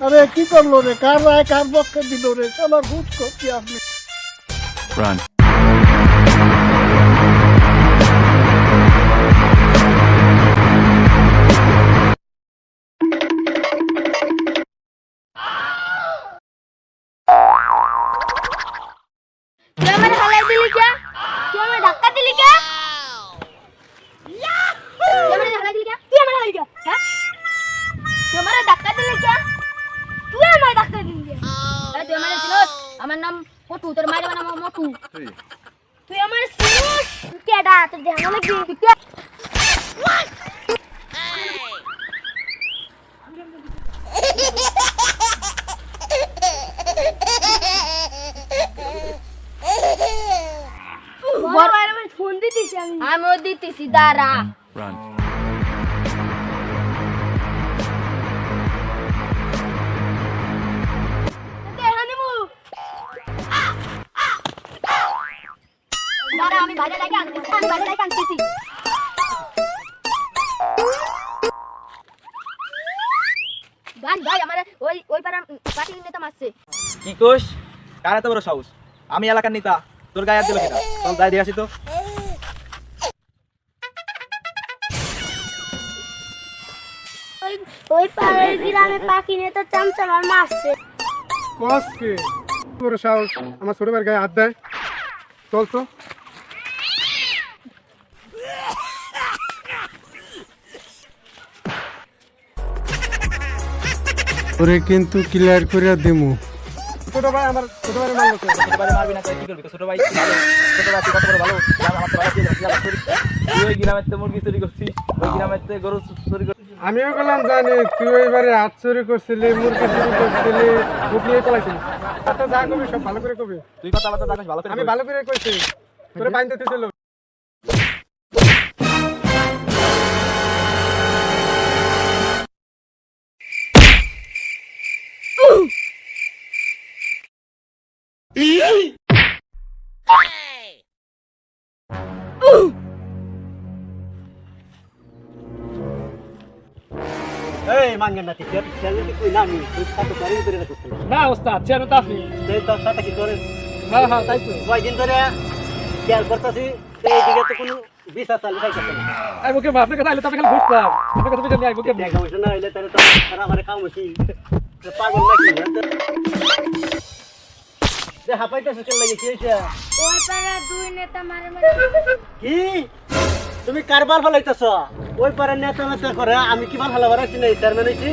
আরে কি করল রে? কার রায় কার পক্ষে দিল রে? চলো ঘুষ করছি আপনি। মোটু তোর মায়ের নাম মোটু তুই আমার চিনস কেডা তোর দেহ ফোন দিতেছি আমি। আমিও দিতেছি দাঁড়া। ভাই আমার ওই ওই পাড়ার পার্টি নেতা মারছে। কি কোষ কার এত বড় সাহস? আমি এলাকার নেতা তোর গায়ে হাত দিল কিনা? চল যাই দিয়ে আসি তো। ওই পাড়ার গ্রামে পাখি নেতা মারছে। সাহস আমার ছোট ভাইয়ের গায়ে হাত দেয়। চল তো। ওরে কিন্তু ক্লিয়ার করে দিমু। ছোট ভাই আমার ছোট ভাই মারলো ছোট ভাই মারবি না কি করবি? ছোট ভাই ছোট ভাই কত বড় ভালো? আমার তো ভালো ছিল কি আলাপ করিস? তুই ওই গ্রামের তো মুরগি চুরি করছিস? ওই গ্রামের তো গরু চুরি করছিস? আমিও গেলাম জানি তুই এবারে হাত চুরি করছিলি মুরগি চুরি করছিলি উঠিয়ে পালাইছিলি। যা কবি সব ভালো করে কবি তুই কথাবার্তা জানিস ভালো করে আমি ভালো করে কইছি। তোরে বাইন দিতেছিল এই মাঙ্গেন না তুই চ্যানেল কি কই না আমি তুই কত গাড়ি করে রাখিস না ওস্তাদ চেয়ারম্যান তো আপনি। তুই তোর সাথে কি করে হ্যাঁ হ্যাঁ তাই তো। কয়দিন ধরে খেয়াল করতেছি এইদিকে তো কোনো বিচার চালু থাকতেছে না আই বুকে আপনার কথা আইলে তো আমি খালি বুঝতাম আপনার কথা বুঝে আই বুকে দেখা হইছে না হইলে তাহলে তো আমার কাম হইছি পাগল নাকি যে হাঁপাইতেছে চল লাগে ওই পাড়ার দুই নেতা মারে মারে কি? তুমি কারবার ফলাইতেছ। ওই পারে নেতা নেতা করে আমি কি ভালো ভালো বাড়াইছি না চেয়ারম্যান হইছি।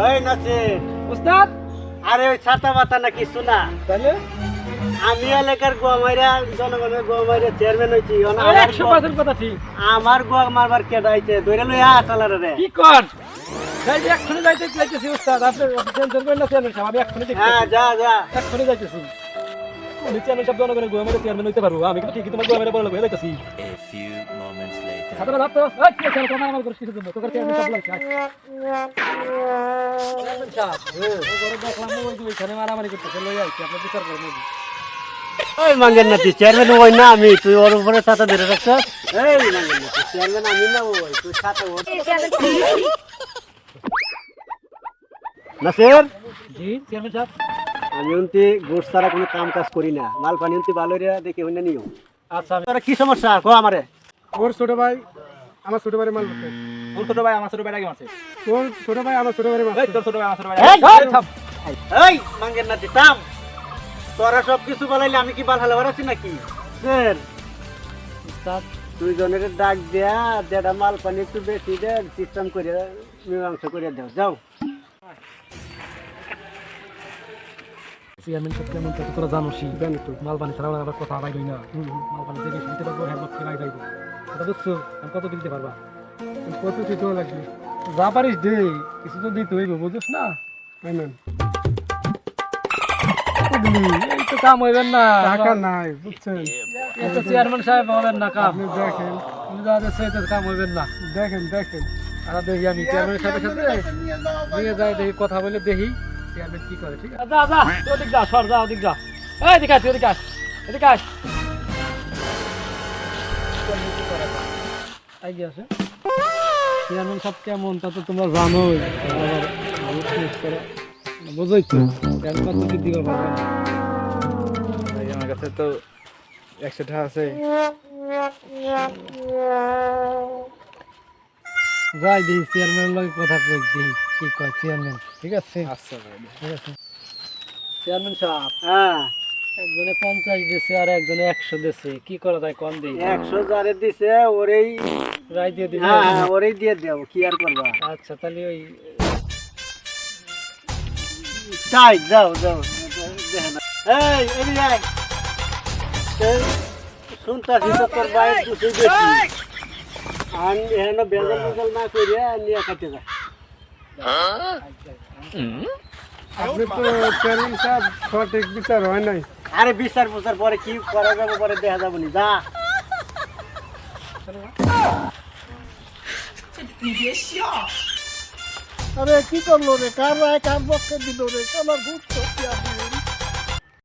ওই নাচির ওস্তাদ আরে ওই ছাতা মাতা না কিছু না তাহলে? আমি এলাকার গোয়া মাইরা জনগণের গোয়া মাইরা চেয়ারম্যান হইছি আমার একশো গোয়া- পার্সেন্ট কথা ঠিক। আমার গোয়া মারবার কেডা আইছে? ধরে লইয়া চালার রে। কি কর? এক্ষুনি যাইতে ওস্তাদ আপনি টেনশন করেন না চেয়ারম্যান সাহেব আমি এক্ষুনি হ্যাঁ যা যা। এক্ষুনি যাইতেছি। আমি চেয়ারম্যান সাহেব জনগণের গোয়া মেরে চেয়ারম্যান হইতে পারব আমি কিন্তু ঠিকই তোমার গোয়া মেরে বড় লোক হয়ে যাইতেছি A few moments later. সাধারণ ভাবতো এই কি আছে তোমার আমার করিস কিছু জন্য তোর চেয়ারম্যান সাহেব লাগছে চেয়ারম্যান সাহেব ও ঘরে দেখলাম ওই যে ওইখানে মারামারি করতেছে লই আইছি আপনি বিচার করেন নাকি ওই মাঙ্গেন না তুই চেয়ারম্যান ওই না আমি তুই ওর উপরে ছাতা ধরে রাখছ এই মাঙ্গেন না তুই চেয়ারম্যান আমি না ওই তুই ছাতা ওর নাসির জি চেয়ারম্যান সাহেব আমি উনতি গোট ছাড়া কোনো কাম কাজ করি না। মাল পানি উনতি ভালো রে দেখে হইনা নিও আচ্ছা তোরা কি সমস্যা? কো আমারে। ওর ছোট ভাই আমার ছোট ভাই মারলো তোর ছোট ভাই আমার ছোট ভাই আগে মারছে। ওর ছোট ভাই আমার ছোট ভাই এই তোর ছোট ভাই আমার ছোট ভাই। এই, আগে- থাম। এই মাঙ্গেন না দিতাম তোরা সব কিছু বলাইলে আমি কি বাল হালা বাড়াচ্ছি নাকি? স্যার। উস্তাদ দুই জনের ডাক দেয়া যেটা মাল পানি একটু বেশি দে সিস্টেম করে মীমাংস করে দাও। যাও। চেয়ারম্যান সাহেব কেমন তো তোরা জানোসই জানি তো। মাল ছাড়া আবার কথা আড়াই না। মাল পানি থেকে দিতে পারব হ্যাঁ লক্ষ্যে নাই যাইবো কথা বুঝছ? আমি কত দিতে পারবা? কত দিতেও লাগবে? যা পারিস দে। কিছু তো দিতে হইব না? পেমেন্ট এই তো কাম হইবেন না। টাকা নাই বুঝছেন? চেয়ারম্যান সাহেব হবেন না কাম। দেখেন। যা কাম হইবেন না। দেখেন দেখেন। আর দেখি আমি চেয়ারম্যানের সাথে সাথে। নিয়ে যাই দেখি কথা বলে দেখি। চেয়ারম্যান কি করে ঠিক আছে? যা যা ওদিক যা সর যা ওদিক যা। এই এদিকে আস এদিকে আস এদিকে আস আই আছে। চেয়ারম্যান সব কেমন? তা তো তোমরা জানোই। বুঝই তো। বৃদ্ধি করব ভাই আমার কাছে তো একশো টাকা আছে। যাই দিই চেয়ারম্যান লগে কথা কই দিই কি কয় চেয়ারম্যান। ঠিক আছে? আচ্ছা ঠিক আছে? চেয়ারম্যান সাহেব হ্যাঁ। একজনে পঞ্চাশ দিছে আর একজনে একশো দিছে। কি করা যায় কম দিই? একশো যারে দিছে ওরেই রায় দিয়ে দিবি। হ্যাঁ হ্যাঁ ওরেই দিয়ে দেও কি আর করবা? আচ্ছা তাহলে ওই তাই যাও যাও। দেখে না এই এদিকে আয়। এই, শুনতাছি তো তোর বাইর দুশো বেশি। আর এখানে বেজাল বেজাল না করে নিয়ে খাইতে যা আপনি তো সঠিক বিচার হয় নাই আরে বিচার প্রচার পরে কি করা যাবে পরে দেখা যাব নি, যা। আরে কি করল রে? কার রায়, কার পক্ষে দিল রে? আমার ভূত